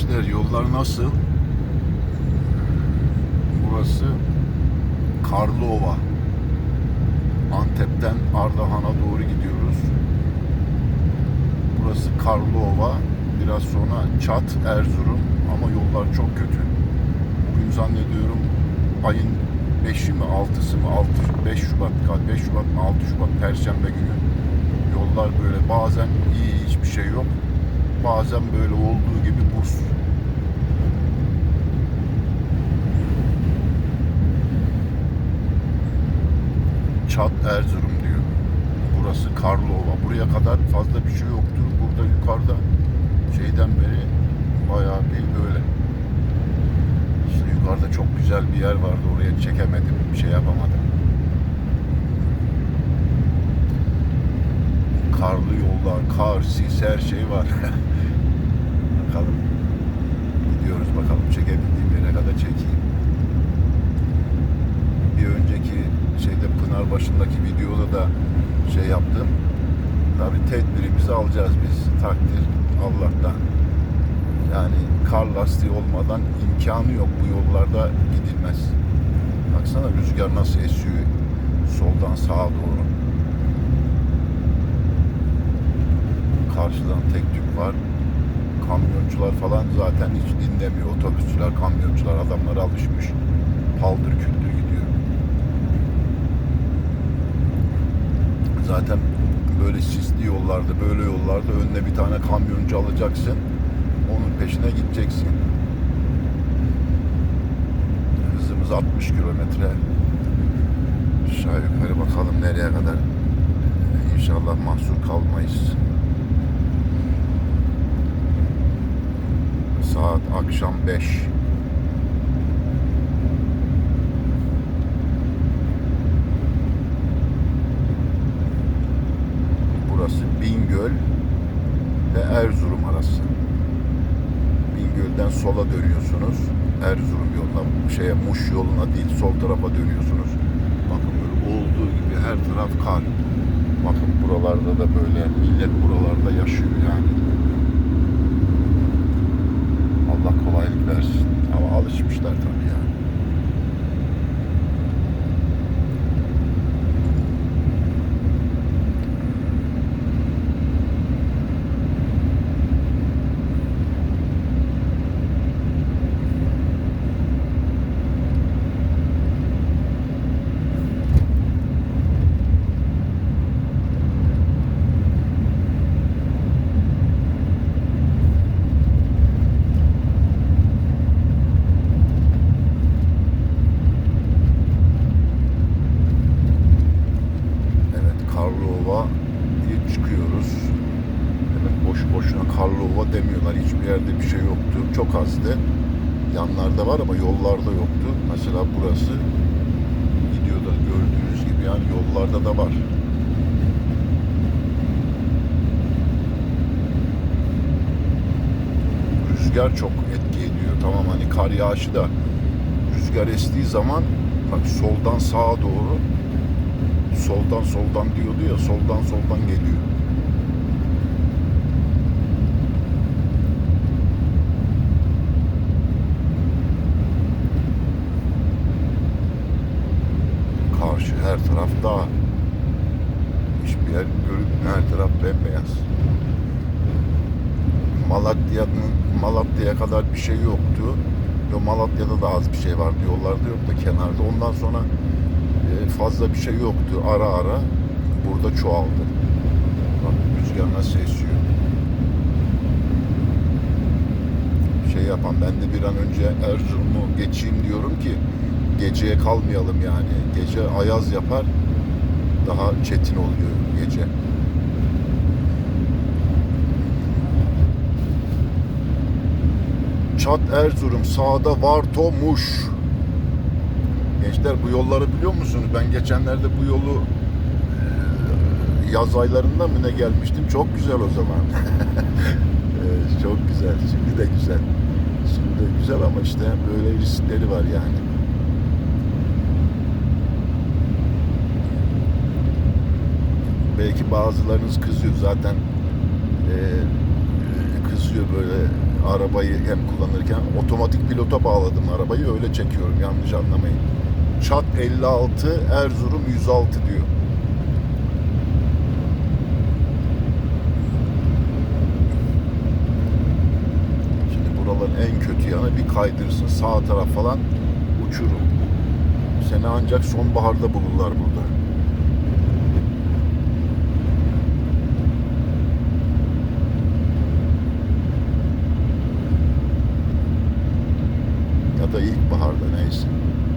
Gençler yollar nasıl? Burası Karlıova. Antep'ten Ardahan'a doğru gidiyoruz. Burası Karlıova. Biraz sonra Çat, Erzurum ama yollar çok kötü. Bugün zannediyorum ayın 5'i mi 6'sı mı 6 5 Şubat galiba 5 Şubat mı 6 Şubat Perşembe günü yollar böyle bazen iyi hiçbir şey yok bazen böyle olduğu gibi buz. Çat Erzurum diyor. Burası Karlova. Buraya kadar fazla bir şey yoktu burada yukarıda şeyden beri bayağı bir böyle. İşte yukarıda çok güzel bir yer vardı. Oraya çekemedim bir şey yapamadım karlı yollar, kar, sis her şey var. bakalım. Gidiyoruz bakalım çekebildiğim yere kadar çekeyim. Bir önceki şeyde Pınarbaşı'ndaki videoda da şey yaptım. Tabi tedbirimizi alacağız biz. Takdir Allah'tan. Yani kar lastiği olmadan imkanı yok bu yollarda gidilmez. Baksana rüzgar nasıl esiyor soldan sağa doğru. Karşıdan tek tük var. Kamyoncular falan zaten hiç dinlemiyor. Otobüsçüler, kamyoncular adamlar alışmış. Paldır küldür gidiyor. Zaten böyle sisli yollarda, böyle yollarda önüne bir tane kamyoncu alacaksın. Onun peşine gideceksin. Hızımız 60 kilometre. Aşağı yukarı bakalım nereye kadar. İnşallah mahsur kalmayız. Saat akşam 5. Burası Bingöl ve Erzurum arası. Bingöl'den sola dönüyorsunuz. Erzurum yoluna, şeye Muş yoluna değil sol tarafa dönüyorsunuz. Bakın böyle olduğu gibi her taraf kar. Bakın buralarda da böyle millet buralarda yaşıyor yani. Karlova demiyorlar. Hiçbir yerde bir şey yoktu. Çok azdı. Yanlarda var ama yollarda yoktu. Mesela burası videoda gördüğünüz gibi yani yollarda da var. Rüzgar çok etki ediyor. Tamam hani kar yağışı da rüzgar estiği zaman bak soldan sağa doğru soldan soldan diyordu ya soldan soldan geliyor. Karşı her taraf dağ. Hiçbir yer görünmüyor. Her taraf bembeyaz. Malatya'nın Malatya'ya kadar bir şey yoktu. Yo Malatya'da da az bir şey vardı. Yollarda yok da kenarda. Ondan sonra e, fazla bir şey yoktu. Ara ara burada çoğaldı. Bak rüzgar nasıl esiyor. Şey yapan ben de bir an önce Erzurum'u geçeyim diyorum ki geceye kalmayalım yani. Gece ayaz yapar daha çetin oluyor gece. Çat Erzurum sağda Varto Muş. Gençler bu yolları biliyor musunuz? Ben geçenlerde bu yolu e, yaz aylarında mı ne gelmiştim? Çok güzel o zaman. Çok güzel. Şimdi de güzel. Şimdi de güzel ama işte böyle riskleri var yani. Belki bazılarınız kızıyor zaten e, kasıyor böyle arabayı hem kullanırken. Otomatik pilota bağladım arabayı öyle çekiyorum yanlış anlamayın. Çat 56 Erzurum 106 diyor. Şimdi buraların en kötü yanı bir kaydırsın sağ taraf falan uçurum. Seni ancak sonbaharda bulurlar burada. nice.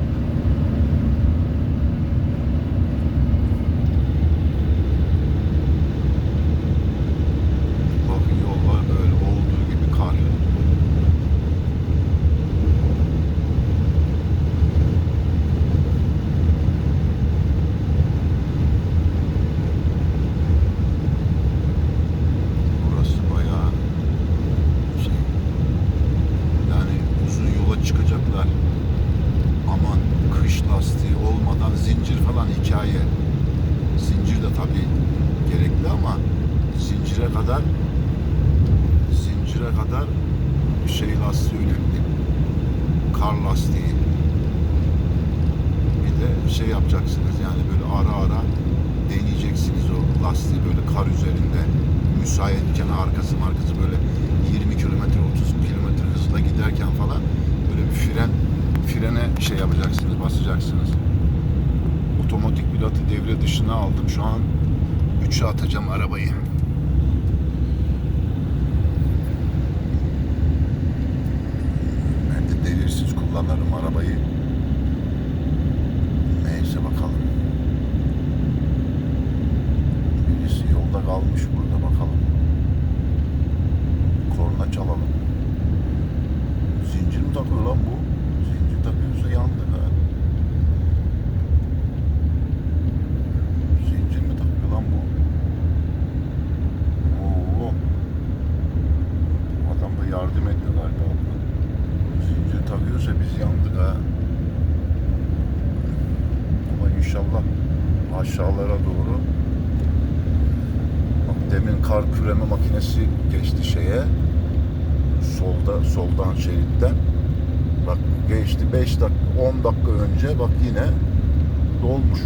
Zincire kadar şey lastiği önemli. Kar lastiği. Bir de şey yapacaksınız yani böyle ara ara deneyeceksiniz o lastiği böyle kar üzerinde müsaitken arkası markası böyle 20 kilometre 30 kilometre hızla giderken falan böyle bir fren frene şey yapacaksınız basacaksınız. Otomatik pilotu devre dışına aldım. Şu an 3'e atacağım arabayı. Ben de devirsiz kullanırım arabayı. Neyse bakalım. Birisi yolda kalmış burada bakalım. Korna çalalım. Zincir mi takıyor lan bu? Zincir takıyorsa yandık ha. Zincir mi takıyor lan bu? Oo. Adam da yardım ediyor galiba. buna. Takıyorsa biz yandık ha. Ama inşallah aşağılara doğru Bak demin kar küreme makinesi geçti şeye. Solda, soldan şeritten. Bak geçti 5 dakika, 10 dakika önce bak yine dolmuş.